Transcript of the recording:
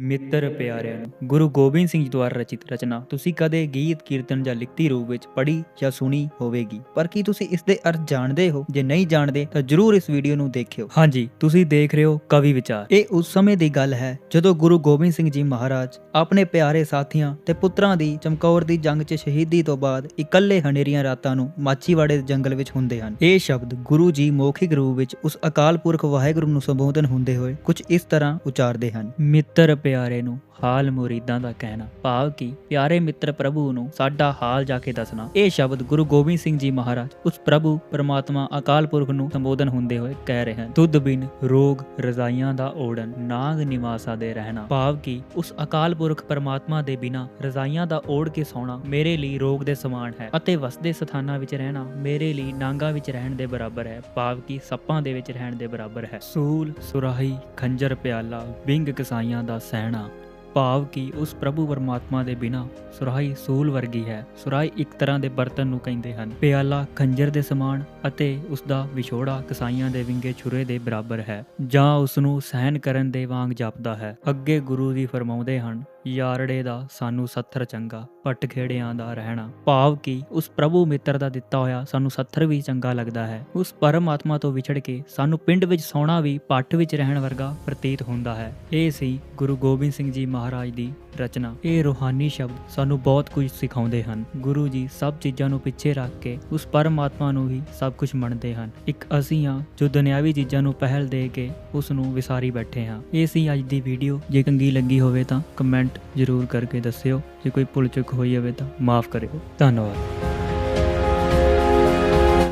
ਮਿੱਤਰ ਪਿਆਰਿਆਂ ਨੂੰ। ਗੁਰੂ ਗੋਬਿੰਦ ਸਿੰਘ ਜੀ ਦੁਆਰਾ ਰਚਿਤ ਰਚਨਾ। ਤੁਸੀਂ ਕਦੇ ਗੀਤ, ਕੀਰਤਨ ਜਾਂ ਲਿਖਤੀ ਰੂਪ ਵਿੱਚ ਪੜ੍ਹੀ ਜਾਂ ਸੁਣੀ ਹੋਵੇਗੀ। ਪਰ ਕੀ ਤੁਸੀਂ ਇਸ ਦੇ ਅਰਥ ਜਾਣਦੇ ਹੋ? ਜੇ ਨਹੀਂ ਜਾਣਦੇ, ਤਾਂ ਜਰੂਰ ਇਸ ਵੀਡੀਓ ਨੂੰ ਦੇਖਿਓ। ਹਾਂਜੀ, ਤੁਸੀਂ ਦੇਖ ਰਹੇ ਹੋ ਕਵੀ ਵਿਚਾਰ। ਇਹ ਉਸ ਸਮੇਂ ਦੀ ਗੱਲ ਹੈ, ਜਦੋਂ ਗੁਰੂ ਗੋਬਿੰਦ ਸਿੰਘ ਜੀ ਮਹਾਰਾਜ ਆਪਣੇ ਪਿਆਰੇ ਸਾਥੀਆਂ ਤੇ ਪੁੱਤਰਾਂ ਦੀ ਚਮਕੌਰ ਦੀ ਜੰਗ 'ਚ ਸ਼ਹੀਦੀ ਤੋਂ ਬਾਅਦ ਇਕੱਲੇ ਹਨੇਰੀਆਂ ਰਾਤਾਂ ਨੂੰ ਮਾਚੀਵਾੜੇ ਦੇ ਜੰਗਲ ਵਿੱਚ ਹੁੰਦੇ ਹਨ। ਇਹ ਸ਼ਬਦ ਗੁਰੂ ਜੀ ਮੌਖਿਕ ਰੂਪ ਵਿੱਚ ਉਸ ਅਕਾਲ ਪੁਰਖ ਵਾਹਿਗੁਰੂ ਨੂੰ ਸੰਬੋਧਨ ਹੁੰਦੇ ਹੋਏ ਕੁਝ ਇਸ ਤਰ੍ਹਾਂ ਉਚਾਰਦੇ ਹਨ। ਮਿੱਤਰ ਪਿਆਰੇ ਨੂੰ ਹਾਲ ਮੁਰੀਦਾਂ ਦਾ ਕਹਿਣਾ। ਭਾਵ ਕਿ ਪਿਆਰੇ ਮਿੱਤਰ ਪ੍ਰਭੂ ਨੂੰ ਸਾਡਾ ਹਾਲ ਜਾ ਕੇ ਦੱਸਣਾ। ਇਹ ਸ਼ਬਦ ਗੁਰੂ ਗੋਬਿੰਦ ਸਿੰਘ ਜੀ ਮਹਾਰਾਜ ਉਸ ਪ੍ਰਭੂ ਪਰਮਾਤਮਾ ਅਕਾਲ ਪੁਰਖ ਨੂੰ ਸੰਬੋਧਨ ਹੁੰਦੇ ਹੋਏ ਕਹਿ ਰਹੇ ਹਨ। ਤੁਧ ਬਿਨ ਰੋਗ ਰਜ਼ਾਈਆਂ ਦਾ ਓੜਨ, ਨਾਗ ਨਿਵਾਸਾ ਦੇ ਰਹਿਣਾ। ਭਾਵ ਕਿ ਉਸ ਅਕਾਲ ਪੁਰਖ ਪਰਮਾਤਮਾ ਦੇ ਬਿਨਾ ਰਜ਼ਾਈਆਂ ਦਾ ਓੜ ਕੇ ਸੌਣਾ ਮੇਰੇ ਲਈ ਰੋਗ ਦੇ ਸਮਾਨ ਹੈ ਅਤੇ ਵਸਦੇ ਸਥਾਨਾਂ ਵਿੱਚ ਰਹਿਣਾ ਮੇਰੇ ਲਈ ਨਾਂਗਾ ਵਿੱਚ ਰਹਿਣ ਦੇ ਬਰਾਬਰ ਹੈ। ਭਾਵ ਕਿ ਸੱਪਾਂ ਦੇ ਵਿੱਚ ਰਹਿਣ ਦੇ ਬਰਾਬਰ ਹੈ। ਸੂਲ, ਸੁਰਾਹੀ, ਖੰਜਰ ਪਿਆਲਾ ਵਿੰਗ ਕਸਾਈਆਂ ਦਾ ਸਹਿਣਾ ਭਾਵ ਕਿ ਉਸ ਪ੍ਰਭੂ ਪਰਮਾਤਮਾ ਦੇ ਬਿਨਾ ਸੁਰਾਹੀ ਸੂਲ ਵਰਗੀ ਹੈ। ਸੁਰਾਹੀ ਇੱਕ ਤਰ੍ਹਾਂ ਦੇ ਬਰਤਨ ਨੂੰ ਕਹਿੰਦੇ ਹਨ। ਪਿਆਲਾ, ਖੰਜਰ ਦੇ ਸਮਾਨ ਅਤੇ ਉਸ ਦਾ ਵਿਛੋੜਾ ਕਸਾਈਆਂ ਦੇ ਵਿੰਗੇ ਛੁਰੇ ਦੇ ਬਰਾਬਰ ਹੈ। ਜਾਂ ਉਸ ਨੂੰ ਸਹਿਨ ਕਰਨ ਦੇ ਵਾਂਗ ਜਾਪਦਾ ਹੈ। ਅੱਗੇ ਗੁਰੂ ਜੀ ਫਰਮਾਉਂਦੇ ਹਨ ਯਾਰੜੇ ਦਾ ਸਾਨੂੰ ਸੱਥਰ ਚੰਗਾ, ਪੱਟ ਖੇੜਿਆਂ ਦਾ ਰਹਿਣਾ। ਭਾਵ ਕਿ ਉਸ ਪ੍ਰਭੂ ਮਿੱਤਰ ਦਾ ਦਿੱਤਾ ਹੋਇਆ ਸਾਨੂੰ ਸੱਥਰ ਵੀ ਚੰਗਾ ਲੱਗਦਾ ਹੈ। ਉਸ ਪਰਮਾਤਮਾ ਤੋਂ ਵਿਛੜ ਕੇ ਸਾਨੂੰ ਪਿੰਡ ਵਿੱਚ ਸੌਣਾ ਵੀ, ਪੱਟ ਵਿੱਚ ਰਹਿਣ ਵਰਗਾ ਪ੍ਰਤੀਤ ਹੁੰਦਾ ਹੈ। ਇਹ ਸੀ ਗੁਰੂ ਗੋਬਿੰਦ ਸਿੰਘ ਜੀ ਮਹਾਰਾਜ ਦੀ ਰਚਨਾ। ਇਹ ਰੂਹਾਨੀ ਸ਼ਬਦ ਸਾਨੂੰ ਬਹੁਤ ਕੁਝ ਸਿਖਾਉਂਦੇ ਹਨ। ਗੁਰੂ ਜੀ ਸਭ ਚੀਜ਼ਾਂ ਨੂੰ ਪਿੱਛੇ ਰੱਖ ਕੇ ਉਸ ਪਰਮਾਤਮਾ ਨੂੰ ਹੀ ਸਭ ਕੁਝ ਮੰਨਦੇ ਹਨ। ਇੱਕ ਅਸੀਂ ਹਾਂ ਜੋ ਦੁਨਿਆਵੀ ਚੀਜ਼ਾਂ ਨੂੰ ਪਹਿਲ ਦੇ ਕੇ ਉਸ ਨੂੰ ਵਿਸਾਰੀ ਬੈਠੇ ਹਾਂ। ਇਹ ਸੀ ਅੱਜ ਦੀ ਵੀਡੀਓ। ਜੇ ਚੰਗੀ ਲੱਗੀ ਹੋਵੇ ਤਾਂ ਕਮੈਂਟ ਜ਼ਰੂਰ ਕਰਕੇ ਦੱਸਿਓ। ਜੇ ਕੋਈ ਭੁੱਲ ਚੁੱਕ ਹੋਈ ਹੋਵੇ ਤਾਂ ਮਾਫ ਕਰਿਓ। ਧੰਨਵਾਦ।